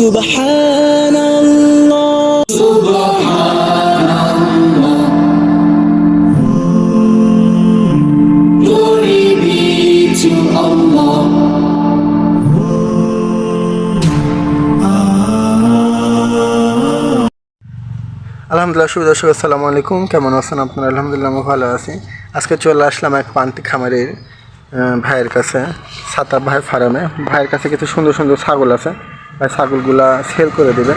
Subhanallah Glory be to Allah আলহামদুলিল্লাহ, শুভ দর্শক, আসসালামু আলাইকুম। কেমন আছেন আপনারা? আলহামদুলিল্লাহ আমি ভালো আছি। আজকে চলে আসলাম এক পান্তি খামারের ভাইয়ের কাছে সাতা ভাই ফার্মে। ভাইয়ের কাছে কিছু সুন্দর সুন্দর ছাগল আছে। ছাগলগুলা সেল করে দেবে।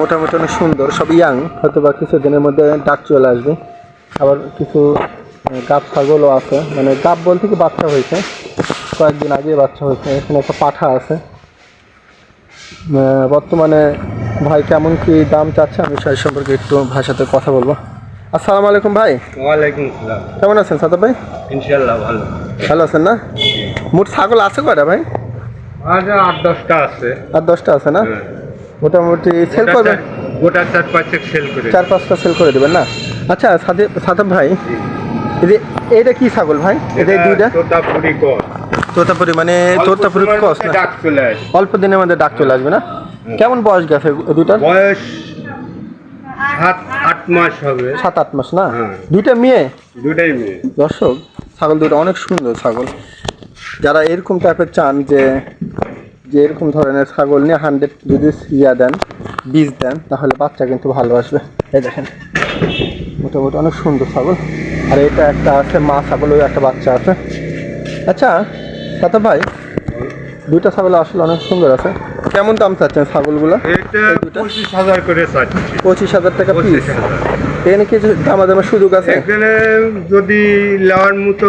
মোটামুটি অনেক সুন্দর সব ইয়াং হয়তো বা কিছু দিনের মধ্যে ডাক চলে আসবে। আবার কিছু গাব ছাগলও আছে। মানে গাব বলতে কি বাচ্চা হয়েছে? কয়েকদিন আগে বাচ্চা হয়েছে এখানে একটা পাঠা আছে। বর্তমানে ভাই কেমন কি দাম চাচ্ছে? আমি সেই সম্পর্কে একটু ভাইয়ের সাথে কথা বলব। আসসালামু আলাইকুম ভাই। ওয়ালাইকুম সালাম। কেমন আছেন সাদা ভাই? ইনশাল্লাহ ভালো। ভালো আছেন না? মোট ছাগল আছে কয়টা ভাই? আট দশটা আছে। আর দশটা আছে না? হ্যাঁ। মোটামুটি সেল করবেন চার- গোটা চার পাঁচেক সেল করে চার পাঁচটা সেল করে দেবেন না? আচ্ছা ভাই যে কি ছাগল ভাই? এটা এই দুইটা? তোতাপুরি কর তোতাপুরি মানে তোতাপুরি অল্প কস না? ডাক চলে আসে অল্প দিনের মধ্যে ডাক চলে আসবে না? কেমন বয়স গেছে এই দুইটার? বয়স সাত আট মাস হবে। সাত আট মাস না? হ্যাঁ। দুইটা মেয়ে? দুটাই মেয়ে। দর্শক ছাগল দুটো অনেক সুন্দর ছাগল। যারা এরকম টাইপের চান যে যে এরকম ধরনের ছাগল নিয়ে হান্ড্রেড যদি ইয়া দেন বীজ দেন তাহলে বাচ্চা কিন্তু ভালো আসবে। এই দেখেন মোটামুটি অনেক সুন্দর ছাগল। আর এটা একটা আছে মা ছাগল ওই একটা বাচ্চা আছে। আচ্ছা সাথে ভাই দুইটা ছাগল আসলে অনেক সুন্দর আছে। কেমন দাম চাচ্ছেন ছাগলগুলো? পঁচিশ হাজার করে পঁচিশ হাজার টাকা পিস এখানে কিছু দামাদামের সুযোগ আছে? এখানে যদি নেওয়ার মতো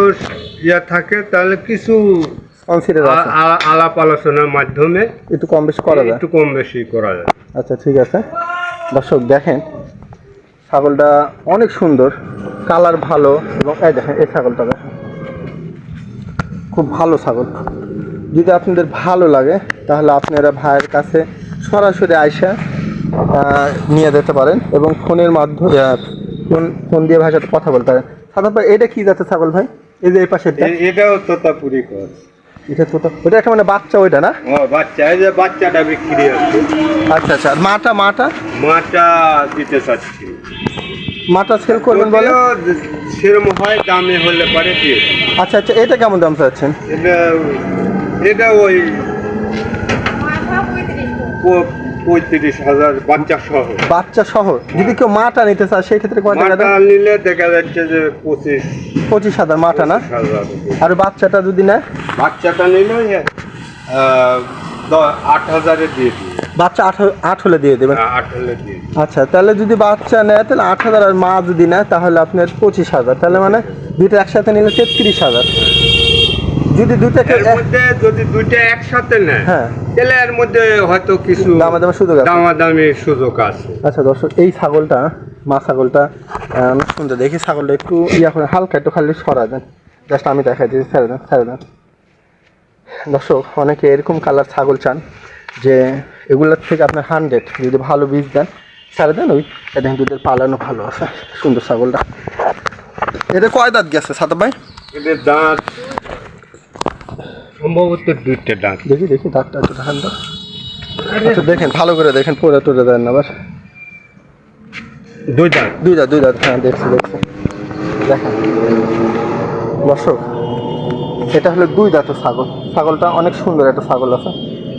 ইয়া থাকে তাহলে কিছু কনসিডার আছে। আ- আলাপ আলোচনার মাধ্যমে একটু কম বেশি করা যায়। একটু কম বেশি করা যায়। আচ্ছা ঠিক আছে। দর্শক দেখেন ছাগলটা অনেক সুন্দর কালার ভালো এবং এই দেখেন এই ছাগলটা দেখেন। খুব ভালো ছাগল। যদি আপনাদের ভালো লাগে তাহলে আপনারা ভাইয়ের কাছে সরাসরি আইসা আহ, নিয়ে যেতে পারেন এবং ফোনের মাধ্যমে আহ, ফোন ফোন দিয়ে ভাইয়ের সাথে কথা বলতে পারেন। ভাই এটা কী জাতের ছাগল ভাই? এই যে এই পাশে এটাও তোতাপুরি কর। এটা তো ওটা একটা মানে বাচ্চা ওইটা না? ও বাচ্চা। এই যে বাচ্চাটা বিক্রি আছে আচ্ছা আচ্ছা। আর মাটা মাটা? মাটা দিতে চাচ্ছি। মাটা সেল করবেন বলে? সেরম হয় দামে হলে পারে দিয়ে আচ্ছা আচ্ছা। এটা কেমন দাম চাচ্ছেন? এটা এটা ওই পঁয়ত্রিশ হাজার বাচ্চা সহ। বাচ্চা সহ। যদি কেউ মাটা নিতে চায় সেই ক্ষেত্রে কয় টাকা মাটা নিলে দেখা যাচ্ছে যে পঁচিশ পঁচিশ হাজার মাটা না? আর বাচ্চাটা যদি নেয়? বাচ্চাটা নিলে আট হাজারে দিয়ে দিই বাচ্চা আট আট হলে দিয়ে দেবেন? দিয়ে আচ্ছা তাহলে যদি বাচ্চা নেয় তাহলে আট হাজার আর মা যদি নেয় তাহলে আপনার পঁচিশ হাজার। তাহলে মানে দুইটা একসাথে নিলে তেত্রিশ হাজার। যদি দুইটাকে এর মধ্যে যদি দুইটা একসাথে নেয় হ্যাঁ। তাহলে এর মধ্যে হয়তো কিছু দামাদামি সুযোগ আছে। দামাদামি সুযোগ আছে। আচ্ছা দর্শক এই ছাগলটা মা ছাগলটা অনেক সুন্দর দেখি ছাগলটা একটু ইয়া করে হালকা একটু খালি সরা দেন। জাস্ট আমি দেখাই দিচ্ছি ছেড়ে দেন ছেড়ে দেন। দর্শক অনেকে এরকম কালার ছাগল চান যে এগুলোর থেকে আপনার হান্ড্রেড যদি ভালো বীজ দেন ছেড়ে দেন ওই এটা দুধের পালানো ভালো আছে সুন্দর ছাগলটা। এটা কয় দাঁত গেছে সাদা ভাই? এদের দাঁত সম্ভবত দুইটা দাঁত দেখি দেখি দাঁতটা একটু দেখান তো। আচ্ছা দেখেন ভালো করে দেখেন পরে টরে দেন আবার। দুই দাঁত দুই দাঁত দুই দাঁত হ্যাঁ দেখছি দেখছি। দেখেন। দর্শক এটা হলো দুই দাঁতের ছাগল। ছাগলটা অনেক সুন্দর একটা ছাগল আছে।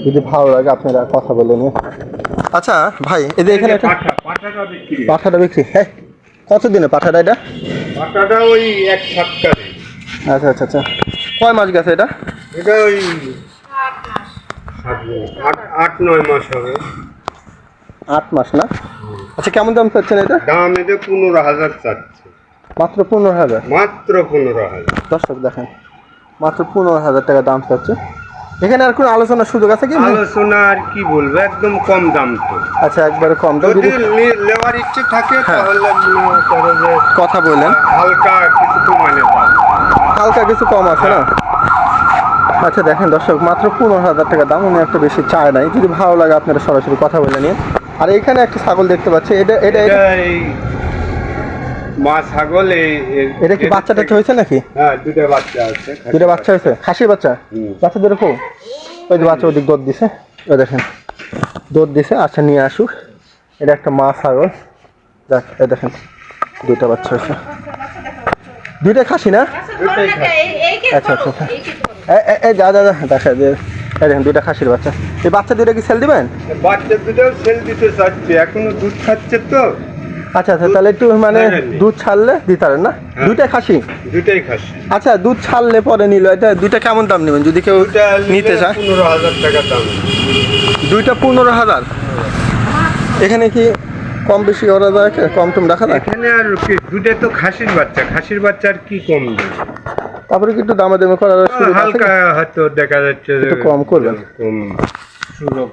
যদি ভালো লাগে আপনারা কথা বলে নিন। আচ্ছা ভাই এই যে এখানে একটা পাঠাটা বিক্রি। পাঠাটা বিক্রি। হ্যাঁ কত দিনে পাঠাটা এটা? পাঠাটা ওই এক সপ্তাহে। আচ্ছা আচ্ছা আচ্ছা। কয় মাস গেছে এটা? এটা ওই আট আট নয় মাস হবে। আট মাস না? আচ্ছা কেমন দাম চাচ্ছেন এটা? দাম এদের পনেরো হাজার চাচ্ছে। মাত্র পনেরো হাজার? মাত্র পনেরো হাজার। দর্শক দেখেন মাত্র পনেরো হাজার টাকা দাম চাচ্ছে। এখানে আর কোনো আলোচনার সুযোগ আছে কি? আলোচনা আর কি বলব একদম কম দাম তো। আচ্ছা একবারে কম। দাম যদি যদি লে- ইচ্ছে থাকে হ্যাঁ। তাহলে কথা বললেন হালকা কিছু কমানে হালকা কিছু কম আছে না? আচ্ছা দেখেন দর্শক মাত্র পনেরো হাজার টাকা দাম উনি একটা বেশি চায় নাই। যদি ভালো লাগে আপনারা সরাসরি কথা বলে নিন। আর এখানে একটা ছাগল দেখতে পাচ্ছি এটা এটা মা ছাগল এটা কি বাচ্চা হয়েছে নাকি? হ্যাঁ দুটো বাচ্চা আছে দুটো বাচ্চা হয়েছে? খাসির বাচ্চা? বাচ্চা দুটো ওই যে বাচ্চা ওদিক দৌড় দিছে। ওই দেখেন দৌড় দিছে আচ্ছা নিয়ে আসুক। এটা একটা মা ছাগল। দেখ দেখেন দুইটা বাচ্চা হয়েছে। দুইটা খাসি না? আচ্ছা আচ্ছা আচ্ছা। এই, যা যা দেখা যে দেখেন দুইটা খাসির বাচ্চা। এই বাচ্চা দুইটা কি সেল দিবেন? বাচ্চা দুটোও সেল দিতে চাচ্ছে এখনও দুধ খাচ্ছে তো। আচ্ছা আচ্ছা তাহলে একটু মানে হ্যাঁ, হ্যাঁ। দুধ ছাড়লে দিতে পারেন না দুইটাই খাসি? দুটাই খাসি। আচ্ছা দুধ ছাড়লে পরে নিল এটা দুইটা কেমন দাম নেবেন? যদি কেউ নিতে চায়। পনেরো হাজার টাকা দাম। দুইটা পনেরো হাজার? এখানে কি কম বেশি কি? কম টম রাখা যায়? এখানে আর কি দুটা তো খাসির বাচ্চা। খাসির বাচ্চা আর কি কম দেবে? তারপরে কি একটু দামে দামে করার সুযোগ আছে হালকা হয়তো দেখা যাচ্ছে একটু কম করবেন। কম সুযোগ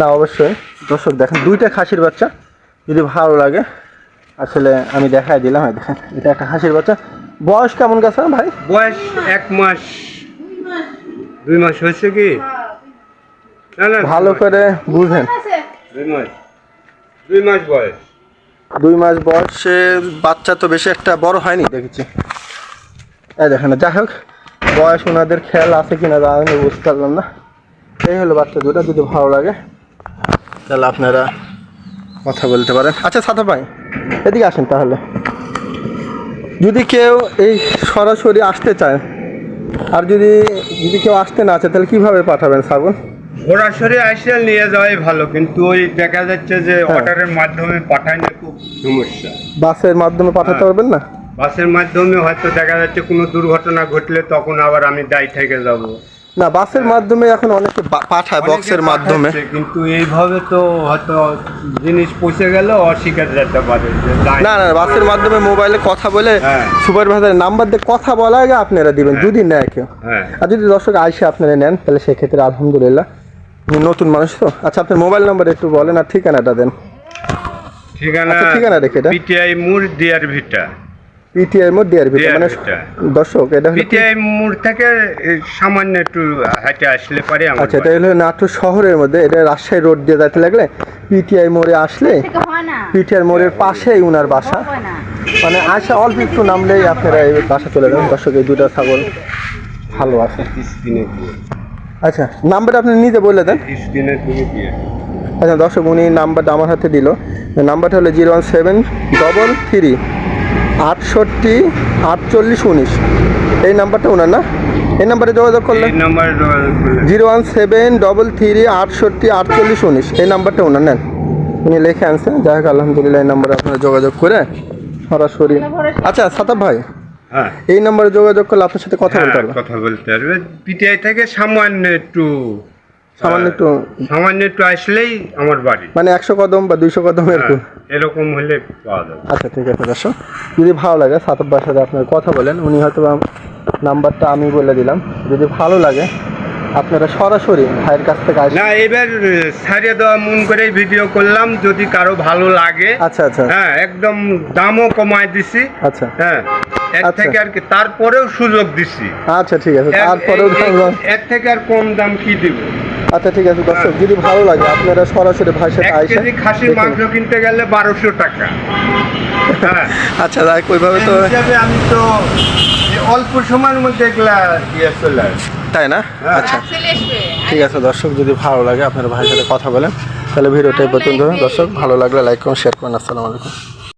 না অবশ্যই। দর্শক দেখেন দুইটা খাসির বাচ্চা। যদি ভালো লাগে আসলে আমি দেখাই দিলাম দেখেন এটা একটা হাসির বাচ্চা। বয়স কেমন গেছে ভাই? বয়স এক মাস দুই মাস হয়েছে কি? না না ভালো করে বুঝেন। দুই মাস। দুই মাস বয়স। দুই মাস বয়সে বাচ্চা তো বেশি একটা বড় হয়নি দেখেছি। এই দেখেন যাই হোক বয়স ওনাদের খেয়াল আছে কিনা তা আমি বুঝতে পারলাম না। এই হলো বাচ্চা দুটো যদি ভালো লাগে তাহলে আপনারা কথা বলতে পারেন। আচ্ছা সাথা ভাই এদিকে আসেন তাহলে। যদি কেউ এই সরাসরি আসতে চায় আর যদি যদি কেউ আসতে না চায় তাহলে কীভাবে পাঠাবেন ছাগল সরাসরি আসলে নিয়ে যাওয়াই ভালো কিন্তু ওই দেখা যাচ্ছে যে হ্যাঁ। অর্ডারের মাধ্যমে পাঠায় খুব সমস্যা। বাসের মাধ্যমে পাঠাতে হ্যাঁ। পারবেন না? বাসের মাধ্যমে হয়তো দেখা যাচ্ছে কোনো দুর্ঘটনা ঘটলে তখন আবার আমি দায়ী থেকে যাব। না বাসের মাধ্যমে এখন অনেকে পাঠায় বক্সের মাধ্যমে। কিন্তু এইভাবে তো হয়তো জিনিস পৌঁছে গেল অস্বীকার যেতে পারে না না বাসের মাধ্যমে মোবাইলে কথা বলে হ্যাঁ। সুপারভাইজারের নাম্বার দিয়ে কথা বলা আগে আপনারা দিবেন যদি নেয় কেউ। হ্যাঁ। আর যদি দর্শক আইসে আপনারা নেন তাহলে সেক্ষেত্রে আলহামদুলিল্লাহ নতুন মানুষ তো। আচ্ছা আপনার মোবাইল নাম্বার একটু বলেন আর ঠিকানাটা দেন। ঠিকানা আচ্ছা, ঠিকানা রেখে। পিটিআই মোড় ডিয়ার ভিটা। পিটিআই মোড ডিআর ভিতরে মানে দর্শক এটা হলো পিটিআই মোড় থেকে সামান্য একটু হাঁটে আসলে পারে আচ্ছা এটা হলো নাটোর শহরের মধ্যে এটা রাজশাহী রোড দিয়ে যেতে লাগলে পিটিআই মোড়ে আসলে থেকে না। পিটিআই মোড়ের পাশেই উনার বাসা। মানে আসা অল্প একটু নামলেই আপনারা এই বাসা চলে যাবেন। দর্শক এই দুটো ছাগল ভালো আছে। আচ্ছা নাম্বারটা আপনি নিজে বলে দেন। আচ্ছা দর্শক উনি নাম্বারটা আমার হাতে দিল। নাম্বারটা হলো zero one seven double three. আটষট্টি আটচল্লিশ উনিশ। এই নাম্বারটা ওনার না? এই নাম্বারে যোগাযোগ করলে? Zero one seven double three আটষট্টি আটচল্লিশ উনিশ। এই নাম্বারটা ওনার নেন। উনি লিখে আনছেন। যাই হোক আলহামদুলিল্লাহ এই নাম্বারে আপনারা যোগাযোগ করে সরাসরি আচ্ছা সাতাব ভাই হ্যাঁ। এই নাম্বারে যোগাযোগ করলে আপনার সাথে কথা বলতে হ্যাঁ, পারব। কথা বলতে পারবে। পিটিআই থেকে সামান্য একটু সামান্য একটু সামান্য একটু আসলেই আমার বাড়ি। মানে একশো কদম বা দুইশো কদম এরকম হ্যাঁ, এরকম হলে পাওয়া যাবে। আচ্ছা ঠিক আছে দর্শক। যদি ভালো লাগে সাতব্বার সাথে আপনার কথা বলেন উনি হয়তো নাম্বারটা আমি বলে দিলাম। যদি ভালো লাগে আপনারা সরাসরি ভাইয়ের কাছ থেকে আসেন না এবার ছাড়িয়ে দেওয়া মন করেই ভিডিও করলাম। যদি কারও ভালো লাগে আচ্ছা আচ্ছা। হ্যাঁ একদম দামও কমায় দিছি। আচ্ছা। হ্যাঁ এর আচ্ছা। থেকে আর কি তারপরেও সুযোগ দিছি। আচ্ছা ঠিক আছে। তারপরেও। এর থেকে আর কম দাম কি দিব? আচ্ছা ঠিক আছে দর্শক যদি ভালো লাগে আপনারা সরাসরি ভাইয়ের সাথে এক কেজি খাসির মাংস কিনতে গেলে বারোশো টাকা। হ্যাঁ। আচ্ছা দেখ ওইভাবে তো হিসাবে আমি তো অল্প সময়ের মধ্যে এগুলা ইয়ে চলে তাই না? হ্যাঁ। আচ্ছা। ঠিক আছে দর্শক যদি ভালো লাগে আপনারা ভাইয়ের সাথে কথা বলেন। তাহলে ভিডিওটা পর্যন্ত দর্শক ভালো লাগলে লাইক করুন শেয়ার করুন আসসালামু আলাইকুম।